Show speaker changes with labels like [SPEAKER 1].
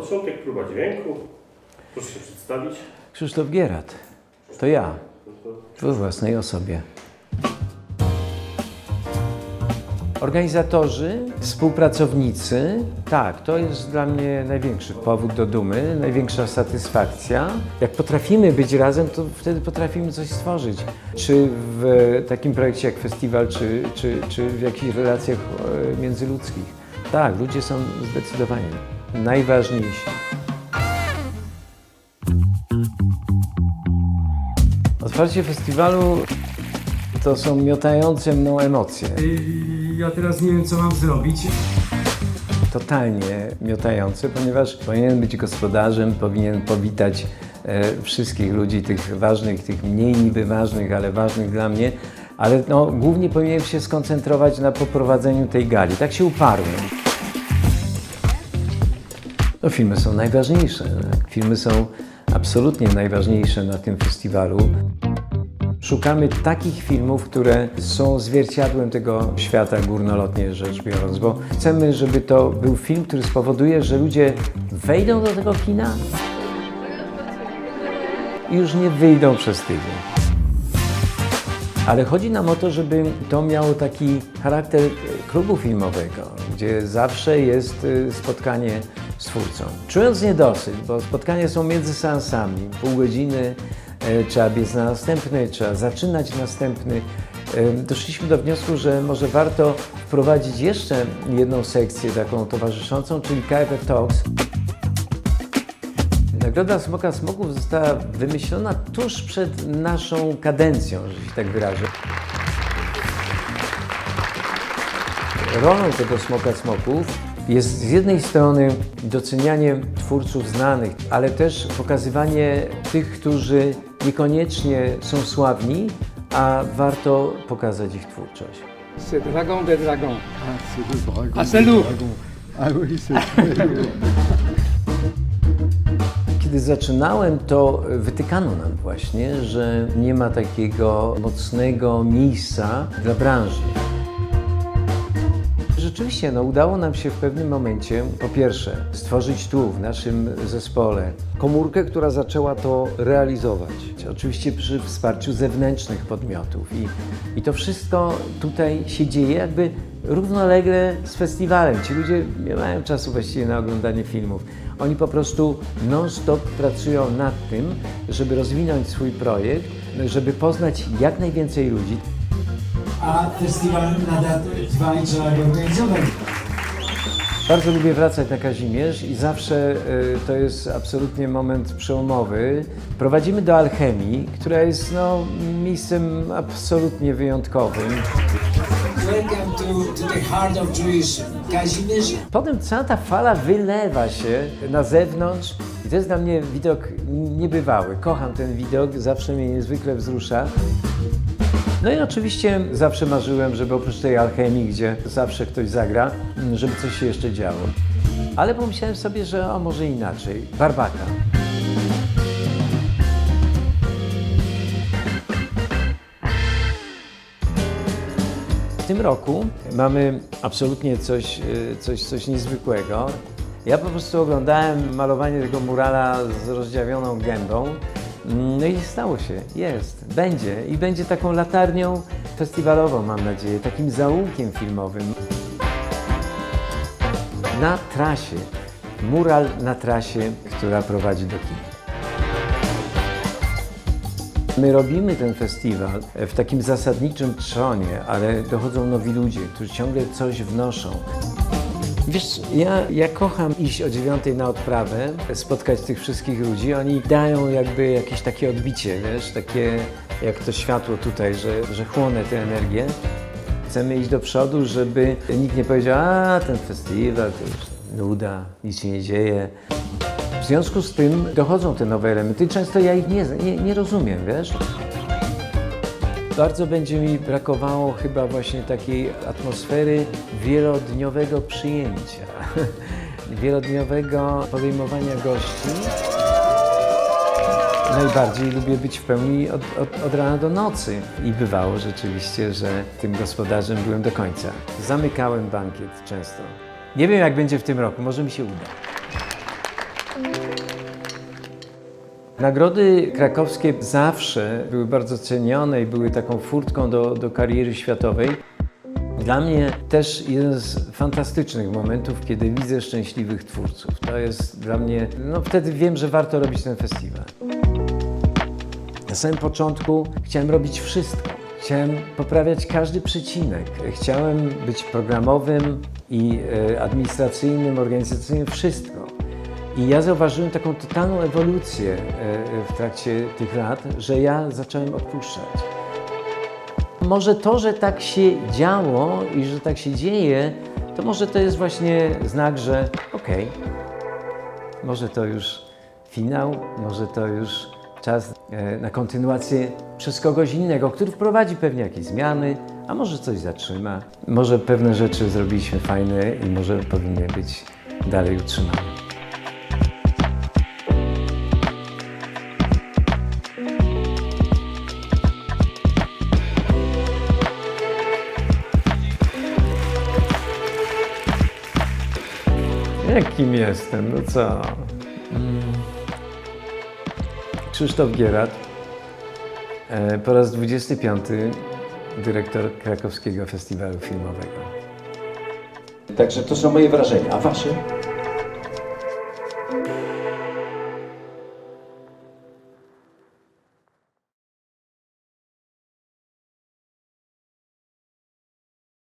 [SPEAKER 1] początek, próba dźwięku. Proszę się przedstawić.
[SPEAKER 2] Krzysztof Gierat. To ja. We własnej osobie. Organizatorzy, współpracownicy, tak, to jest dla mnie największy powód do dumy, największa satysfakcja. Jak potrafimy być razem, to wtedy potrafimy coś stworzyć. Czy w takim projekcie jak festiwal, czy, czy, czy w jakichś relacjach e, międzyludzkich. Tak, ludzie są zdecydowanie najważniejsi. Otwarcie festiwalu to są miotające mną emocje.
[SPEAKER 3] Ja teraz nie wiem, co mam zrobić.
[SPEAKER 2] Totalnie miotające, ponieważ powinien być gospodarzem, powinien powitać e, wszystkich ludzi, tych ważnych, tych mniej niby ważnych, ale ważnych dla mnie, ale no, głównie powinienem się skoncentrować na poprowadzeniu tej gali. Tak się uparłem. No, filmy są najważniejsze. Filmy są absolutnie najważniejsze na tym festiwalu. Szukamy takich filmów, które są zwierciadłem tego świata górnolotnie rzecz biorąc, bo chcemy, żeby to był film, który spowoduje, że ludzie wejdą do tego kina i już nie wyjdą przez tydzień. Ale chodzi nam o to, żeby to miało taki charakter klubu filmowego, gdzie zawsze jest e, spotkanie twórcą. Czując niedosyt, bo spotkania są między seansami, pół godziny, e, trzeba biec na następny, trzeba zaczynać następny, doszliśmy do wniosku, że może warto wprowadzić jeszcze jedną sekcję taką towarzyszącą, czyli KFF Talks. Nagroda Smoka Smoków została wymyślona tuż przed naszą kadencją, że się tak wyrażę. Rolą tego Smoka Smoków jest z jednej strony docenianie twórców znanych, ale też pokazywanie tych, którzy niekoniecznie są sławni, a warto pokazać ich twórczość.
[SPEAKER 3] C'est Dragon des Dragons.
[SPEAKER 4] Ah, c'est le dragon.
[SPEAKER 3] Ah, c'est lourd.
[SPEAKER 4] Dragon. Ah oui, c'est.
[SPEAKER 2] Kiedy zaczynałem, to wytykano nam właśnie, że nie ma takiego mocnego miejsca dla branży. Rzeczywiście, no, udało nam się w pewnym momencie, po pierwsze, stworzyć tu, w naszym zespole, komórkę, która zaczęła to realizować. Oczywiście przy wsparciu zewnętrznych podmiotów. I, I to wszystko tutaj się dzieje jakby równolegle z festiwalem. Ci ludzie nie mają czasu właściwie na oglądanie filmów. Oni po prostu non-stop pracują nad tym, żeby rozwinąć swój projekt, żeby poznać jak najwięcej ludzi.
[SPEAKER 5] A festiwal nadal trwa i trzeba go organizować.
[SPEAKER 2] Bardzo lubię wracać na Kazimierz i zawsze y, to jest absolutnie moment przełomowy. Prowadzimy do Alchemii, która jest no, miejscem absolutnie wyjątkowym.
[SPEAKER 5] Welcome to, to the heart of Jewish Kazimierz.
[SPEAKER 2] Potem cała ta fala wylewa się na zewnątrz i to jest dla mnie widok niebywały. Kocham ten widok, zawsze mnie niezwykle wzrusza. No i oczywiście zawsze marzyłem, żeby oprócz tej alchemii, gdzie zawsze ktoś zagra, m, żeby coś się jeszcze działo. Ale pomyślałem sobie, że o może inaczej. Barbaka. W tym roku mamy absolutnie coś, y, coś, coś niezwykłego. Ja po prostu oglądałem malowanie tego murala z rozdziawioną gębą. No i stało się, jest, będzie i będzie taką latarnią festiwalową, mam nadzieję, takim zaułkiem filmowym. Na trasie, mural na trasie, która prowadzi do kin. My robimy ten festiwal w takim zasadniczym trzonie, ale dochodzą nowi ludzie, którzy ciągle coś wnoszą. Wiesz, ja, ja kocham iść o dziewiątej na odprawę, spotkać tych wszystkich ludzi. Oni dają jakby jakieś takie odbicie, wiesz, takie jak to światło tutaj, że, że chłonę tę energię. Chcemy iść do przodu, żeby nikt nie powiedział, a ten festiwal to już nuda, nic się nie dzieje. W związku z tym dochodzą te nowe elementy. Często ja ich nie, nie, nie rozumiem, wiesz. Bardzo będzie mi brakowało chyba właśnie takiej atmosfery wielodniowego przyjęcia, wielodniowego podejmowania gości. Najbardziej lubię być w pełni od, od, od rana do nocy. I bywało rzeczywiście, że tym gospodarzem byłem do końca. Zamykałem bankiet często. Nie wiem, jak będzie w tym roku, może mi się uda. Nagrody krakowskie zawsze były bardzo cenione i były taką furtką do, do kariery światowej. Dla mnie też jeden z fantastycznych momentów, kiedy widzę szczęśliwych twórców. To jest dla mnie, no wtedy wiem, że warto robić ten festiwal. Na samym początku chciałem robić wszystko. Chciałem poprawiać każdy przecinek. Chciałem być programowym i e, administracyjnym, organizacyjnym, wszystko. I ja zauważyłem taką totalną ewolucję e, w trakcie tych lat, że ja zacząłem odpuszczać. Może to, że tak się działo i że tak się dzieje, to może to jest właśnie znak, że okej, może to już finał, może to już czas e, na kontynuację przez kogoś innego, który wprowadzi pewnie jakieś zmiany, a może coś zatrzyma. Może pewne rzeczy zrobiliśmy fajne i może powinny być dalej utrzymane. Jakim jestem? No co? Mm. Krzysztof Gierat, e, po raz 25 dyrektor Krakowskiego Festiwalu Filmowego.
[SPEAKER 6] Także to są moje wrażenia. A wasze?